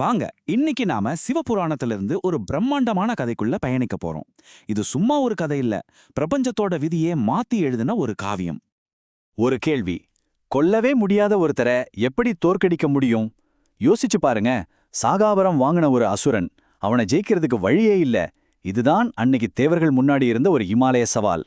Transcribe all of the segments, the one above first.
வாங்க இன்னைக்கு நாம சிவபுராணத்திலிருந்து ஒரு பிரம்மாண்டமான கதைக்குள்ள பயணிக்க போறோம். இது சும்மா ஒரு கதை இல்ல பிரபஞ்சத்தோட விதியே மாத்தி எழுதின ஒரு காவியம். ஒரு கேள்வி கொல்லவே முடியாத ஒருத்தரை எப்படி தோற்கடிக்க முடியும்? யோசிச்சு பாருங்க சாகாவரம் வாங்கின ஒரு அசுரன் அவனை ஜெயிக்கிறதுக்கு வழியே இல்ல. இதுதான் அன்னைக்கு தேவர்கள் முன்னாடி இருந்த ஒரு இமாலய சவால்.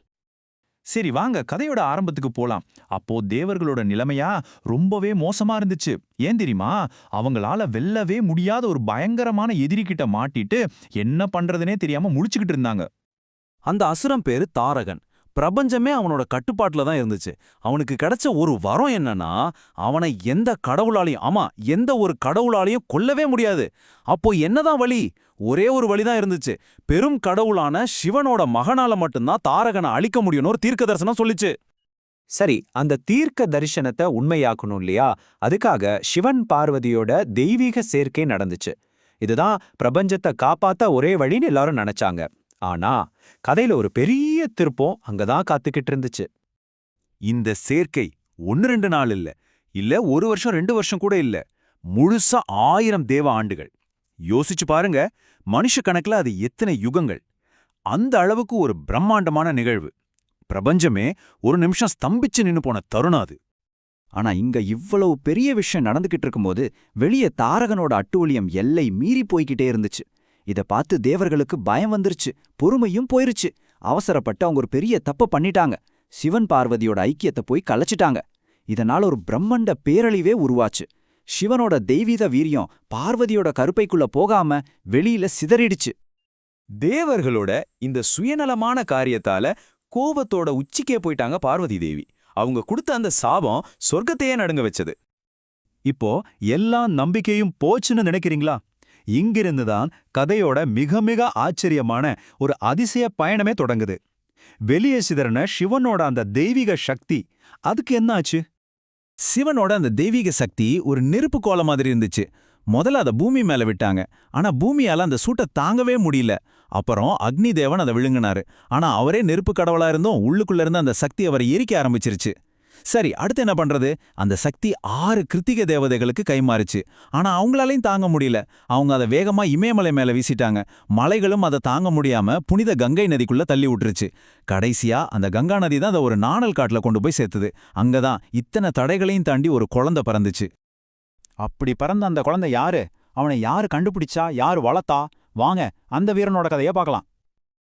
சரி வாங்க கதையோட ஆரம்பத்துக்கு போலாம். அப்போ தேவர்களோட நிலைமையா ரொம்பவே மோசமா இருந்துச்சு. ஏன் தெரியுமா? அவங்களால வெல்லவே முடியாத ஒரு பயங்கரமான எதிரிகிட்ட மாட்டிட்டு என்ன பண்றதுனே தெரியாம முடிச்சுக்கிட்டு இருந்தாங்க. அந்த அசுரம் பேரு தாரகன். பிரபஞ்சமே அவனோட கட்டுப்பாட்டுல தான் இருந்துச்சு. அவனுக்கு கிடைச்ச ஒரு வரம் என்னன்னா அவனை எந்த கடவுளாலையும் ஆமா எந்த ஒரு கடவுளாலையும் கொல்லவே முடியாது. அப்போ என்னதான் வழி? ஒரே ஒரு வழிதான் இருந்துச்சு. பெரும் கடவுளான சிவனோட மகனால மட்டும்தான் தாரகனை அழிக்க முடியும்னு ஒரு தீர்க்க தரிசனம் சொல்லிச்சு. சரி அந்த தீர்க்க தரிசனத்தை உண்மையாக்கணும் இல்லையா? அதுக்காக சிவன் பார்வதியோட தெய்வீக சேர்க்கை நடந்துச்சு. இதுதான் பிரபஞ்சத்தை காப்பாத்த ஒரே வழின்னு எல்லாரும் நினைச்சாங்க. ஆனா கதையில ஒரு பெரிய திருப்பம் அங்கதான் காத்துக்கிட்டு இருந்துச்சு இந்த சேர்க்கை ஒன்னு ரெண்டு நாள் இல்ல. இல்ல ஒரு வருஷம் ரெண்டு வருஷம் கூட இல்ல. முழுசா ஆயிரம் தேவ ஆண்டுகள். யோசிச்சு பாருங்க மனுஷ கணக்குல அது எத்தனை யுகங்கள். அந்த அளவுக்கு ஒரு பிரம்மாண்டமான நிகழ்வு. பிரபஞ்சமே ஒரு நிமிஷம் ஸ்தம்பிச்சு நின்னு போன தருணம் அது. ஆனா இங்க இவ்வளவு பெரிய விஷயம் நடந்துகிட்டு இருக்கும்போது வெளியே தாரகனோட அட்டூழியம் எல்லை மீறி போய்கிட்டே இருந்துச்சு. இத பார்த்து தேவர்களுக்கு பயம் வந்துருச்சு பொறுமையும் போயிருச்சு. அவசரப்பட்டு அவங்க ஒரு பெரிய தப்ப பண்ணிட்டாங்க. சிவன் பார்வதியோட ஐக்கியத்தை போய் கலைச்சிட்டாங்க. இதனால ஒரு பிரம்மண்ட பேரழிவே உருவாச்சு. சிவனோட தெய்வீத வீரியம் பார்வதியோட கருப்பைக்குள்ள போகாம வெளியில சிதறிடுச்சு. தேவர்களோட இந்த சுயநலமான காரியத்தால கோபத்தோட உச்சிக்கே போயிட்டாங்க பார்வதி தேவி. அவங்க கொடுத்த அந்த சாபம் சொர்க்கத்தையே நடுங்க வச்சது. இப்போ எல்லா நம்பிக்கையும் போச்சுன்னு நினைக்கிறீங்களா? இங்கிருந்து தான் கதையோட மிக மிக ஆச்சரியமான ஒரு அதிசய பயணமே தொடங்குது. வெளியே சிதறன சிவனோட அந்த தெய்வீக சக்தி அதுக்கு என்ன ஆச்சு சிவனோட அந்த தெய்வீக சக்தி ஒரு நெருப்பு கோலம் மாதிரி இருந்துச்சு. முதல்ல அதை பூமி மேல விட்டாங்க. ஆனா பூமியால அந்த சூட்டை தாங்கவே முடியல. அப்புறம் அக்னி தேவன் அதை விழுங்கினாரு. ஆனா அவரே நெருப்பு கடவுளா இருந்தும் உள்ளுக்குள்ள இருந்த அந்த சக்தி அவரை எரிக்க ஆரம்பிச்சிருச்சு. சரி அடுத்து என்ன பண்றது? அந்த சக்தி ஆறு கிருத்திக தேவதைகளுக்கு கைமாறுச்சு. ஆனா அவங்களாலையும் தாங்க முடியல. அவங்க அதை வேகமா இமயமலை மேல வீசிட்டாங்க. மலைகளும் அதை தாங்க முடியாம புனித கங்கை நதிக்குள்ள தள்ளி விட்டுருச்சு. கடைசியா அந்த கங்கா நதி தான் அதை ஒரு நாணல் காட்டுல கொண்டு போய் சேர்த்துது. அங்கதான் இத்தனை தடைகளையும் தாண்டி ஒரு குழந்தை பறந்துச்சு. அப்படி பறந்த அந்த குழந்தை யாரு? அவனை யாரு கண்டுபிடிச்சா? யாரு வளர்த்தா? வாங்க அந்த வீரனோட கதைய பார்க்கலாம்.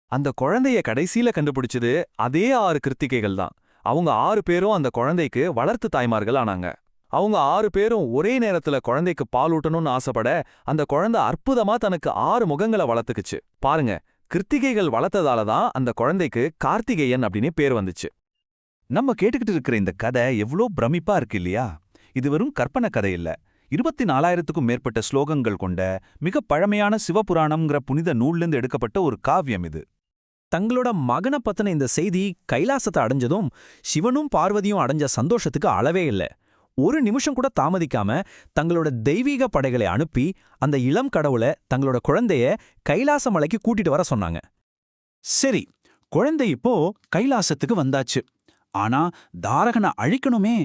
அந்த குழந்தைய கடைசியில கண்டுபிடிச்சது அதே ஆறு கிருத்திகைகள் தான். அவங்க ஆறு பேரும் அந்த குழந்தைக்கு வளர்த்து தாய்மார்கள் ஆனாங்க. அவங்க ஆறு பேரும் ஒரே நேரத்துல குழந்தைக்கு பால் ஊட்டணும்னு ஆசைப்பட அந்த குழந்தை அற்புதமா தனக்கு ஆறு முகங்களை வளர்த்துக்குச்சு. பாருங்க கிருத்திகைகள் வளர்த்ததால தான் அந்த குழந்தைக்கு கார்த்திகேயன் அப்படின்னு பேர் வந்துச்சு. நம்ம கேட்டுக்கிட்டு இருக்கிற இந்த கதை எவ்வளோ பிரமிப்பா இருக்கு இல்லையா? இது வெறும் கற்பனை கதை இல்ல. இருபத்தி நாலாயிரத்துக்கும் மேற்பட்ட ஸ்லோகங்கள் கொண்ட மிக பழமையான சிவபுராணம்ங்கிற புனித நூல்லேருந்து எடுக்கப்பட்ட ஒரு காவியம் இது. தங்களோட மகனை பத்தின இந்த செய்தி கைலாசத்தை அடைஞ்சதும் சிவனும் பார்வதியும் அடைஞ்ச சந்தோஷத்துக்கு அளவே இல்ல. ஒரு நிமிஷம் கூட தாமதிக்காம தங்களோட தெய்வீக படைகளை அனுப்பி அந்த இளம் கடவுளை தங்களோட குழந்தைய கைலாச மலைக்கு கூட்டிட்டு வர சொன்னாங்க. சரி குழந்தை இப்போ கைலாசத்துக்கு வந்தாச்சு. ஆனா தாரகனை அழிக்கணுமே.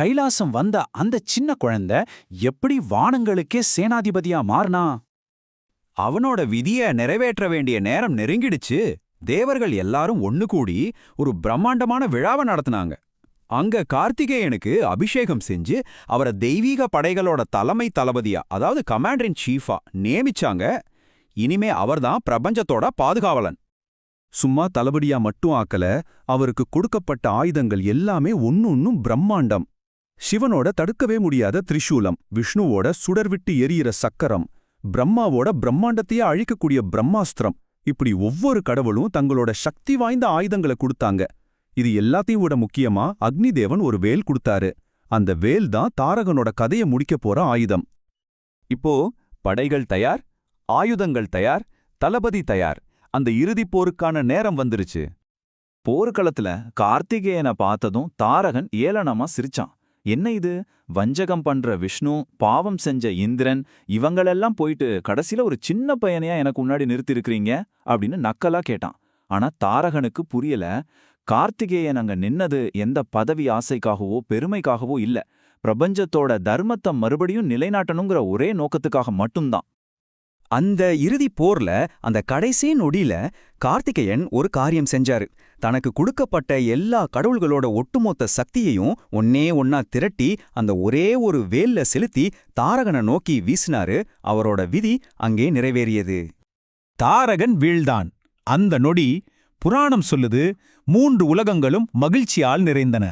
கைலாசம் வந்த அந்த சின்ன குழந்தை எப்படி வானங்களுக்கே சேனாதிபதியா மாறினா? அவனோட விதிய நிறைவேற்ற வேண்டிய நேரம் நெருங்கிடுச்சு. தேவர்கள் எல்லாரும் ஒன்னு கூடி ஒரு பிரம்மாண்டமான விழாவை நடத்துனாங்க. அங்க கார்த்திகேயனுக்கு அபிஷேகம் செஞ்சு அவரை தெய்வீக படைகளோட தலைமை தளபதியா அதாவது கமாண்டர் இன் சீஃபா நியமிச்சாங்க. இனிமே அவர்தான் பிரபஞ்சத்தோட பாதுகாவலன். சும்மா தளபடியா மட்டும் ஆக்கல அவருக்கு கொடுக்கப்பட்ட ஆயுதங்கள் எல்லாமே ஒன்னொன்னும் பிரம்மாண்டம். சிவனோட தடுக்கவே முடியாத திரிசூலம் விஷ்ணுவோட சுடர்விட்டு எரியிற சக்கரம் பிரம்மாவோட பிரம்மாண்டத்தையே அழிக்கக்கூடிய பிரம்மாஸ்திரம். இப்படி ஒவ்வொரு கடவுளும் தங்களோட சக்தி வாய்ந்த ஆயுதங்களை கொடுத்தாங்க. இது எல்லாத்தையும் விட முக்கியமா அக்னிதேவன் ஒரு வேல் கொடுத்தாரு. அந்த வேல் தான் தாரகனோட கதைய முடிக்க போற ஆயுதம். இப்போ படைகள் தயார் ஆயுதங்கள் தயார் தளபதி தயார். அந்த இறுதிப் போருக்கான நேரம் வந்துருச்சு. போர்க்களத்துல கார்த்திகேயனை பார்த்ததும் தாரகன் ஏளனமா சிரிச்சான். என்ன இது? வஞ்சகம் பண்ற விஷ்ணு பாவம் செஞ்ச இந்திரன் இவங்களெல்லாம் போயிட்டு கடைசில ஒரு சின்ன பையனையா எனக்கு முன்னாடி நிறுத்திருக்கிறீங்க அப்படின்னு நக்கலா கேட்டான். ஆனா தாரகனுக்கு புரியல. கார்த்திகேயன் அங்க நின்னது எந்த பதவி ஆசைக்காகவோ பெருமைக்காகவோ இல்ல. பிரபஞ்சத்தோட தர்மத்தை மறுபடியும் நிலைநாட்டணுங்கிற ஒரே நோக்கத்துக்காக மட்டும்தான். அந்த இறுதி போர்ல அந்த கடைசி நொடியில கார்த்திகேயன் ஒரு காரியம் செஞ்சாரு. தனக்கு கொடுக்கப்பட்ட எல்லா கடவுள்களோட ஒட்டுமொத்த சக்தியையும் ஒன்னே ஒன்னா திரட்டி அந்த ஒரே ஒரு வேல்ல செலுத்தி தாரகனை நோக்கி வீசினாரு. அவரோட விதி அங்கே நிறைவேறியது. தாரகன் வீழ்தான் அந்த நொடி புராணம் சொல்லுது மூன்று உலகங்களும் மகிழ்ச்சியால் நிறைந்தன.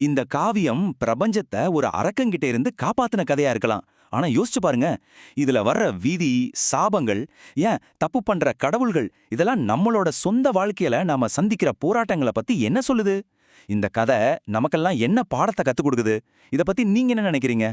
இந்த காவியம் பிரபஞ்சத்தை ஒரு அரக்கங்கிட்ட இருந்து காப்பாத்தின கதையா இருக்கலாம். ஆனா யோசிச்சு பாருங்க இதுல வர்ற வீதி சாபங்கள் ஏன் தப்பு பண்ற கடவுள்கள் இதெல்லாம் நம்மளோட சொந்த வாழ்க்கையில நாம சந்திக்கிற போராட்டங்களை பத்தி என்ன சொல்லுது? இந்த கதை நமக்கெல்லாம் என்ன பாடத்தை கத்துக் கொடுக்குது? இத பத்தி நீங்க என்ன நினைக்கிறீங்க?